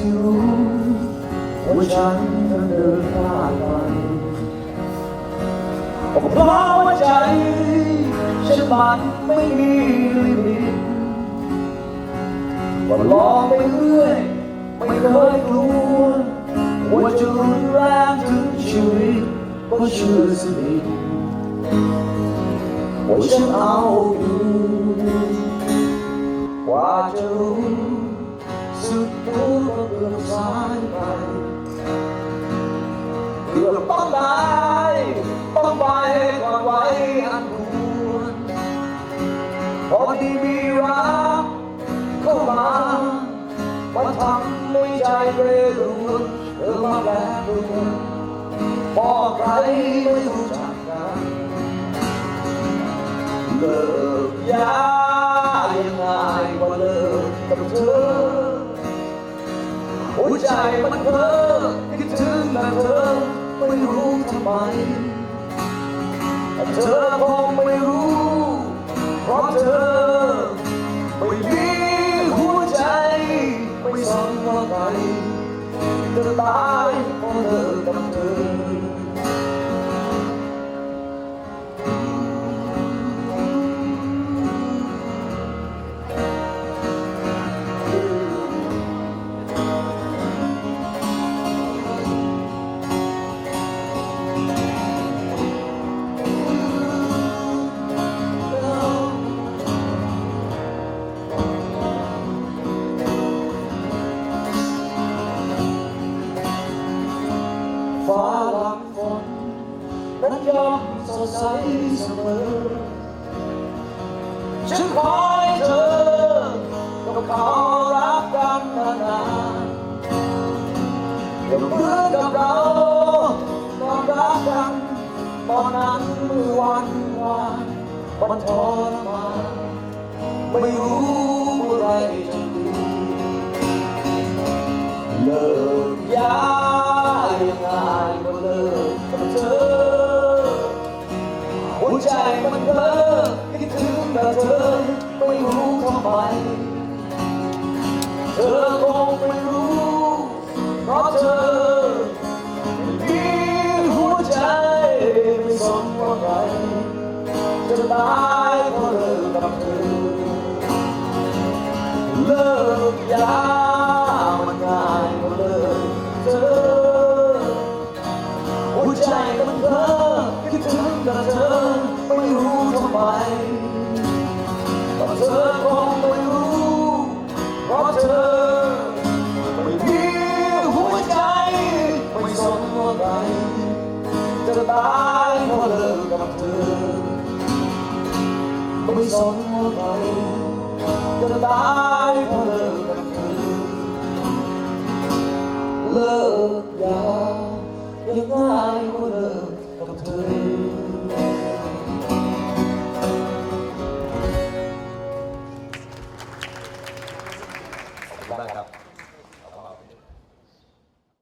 ว่าฉันต้องเดินพลาดไปเพราะว่าใจฉันมันไม่มีลิมิตว่าลองไปเรื่อยไม่เคยกลัวว่าจะรุนแรงถึงชีวิตก็เชื่อสนิทว่าฉันเอาอยู่กว่าจะรู้ มันทำให้ใจเรรุนเธอมาแปลปรวนบอใครไม่รู้จักกันเลิกยายังไงก็เลิกกับเธอหัวใจมันเพ้อคิดถึงแต่เธอไม่รู้ทำไมเธอคงไม่รู้เพราะเธอ จ ยอมสดใสเสมอ ฉันขอให้เธอกับเขารักกันนานๆอย่าเหมือนกับเราตอนรักกันตอนนั้นเมื่อวันวานมันทรมานไม่รู้เมื่อไรจะดีเลิก หัวใจมันเพ้อคิดถึงแต่เธอไม่รู้ทำไม เธอคงไม่รู้ เพราะเธอไม่มีหัวใจไม่สนว่าใครจะตายเพราะเลิกกับเธอเลิกยา từ tay một lần gặp thương Ôi son một ngày từ tay một lần gặp thương Lỡ đã những ai một lần gặp thương Bài tập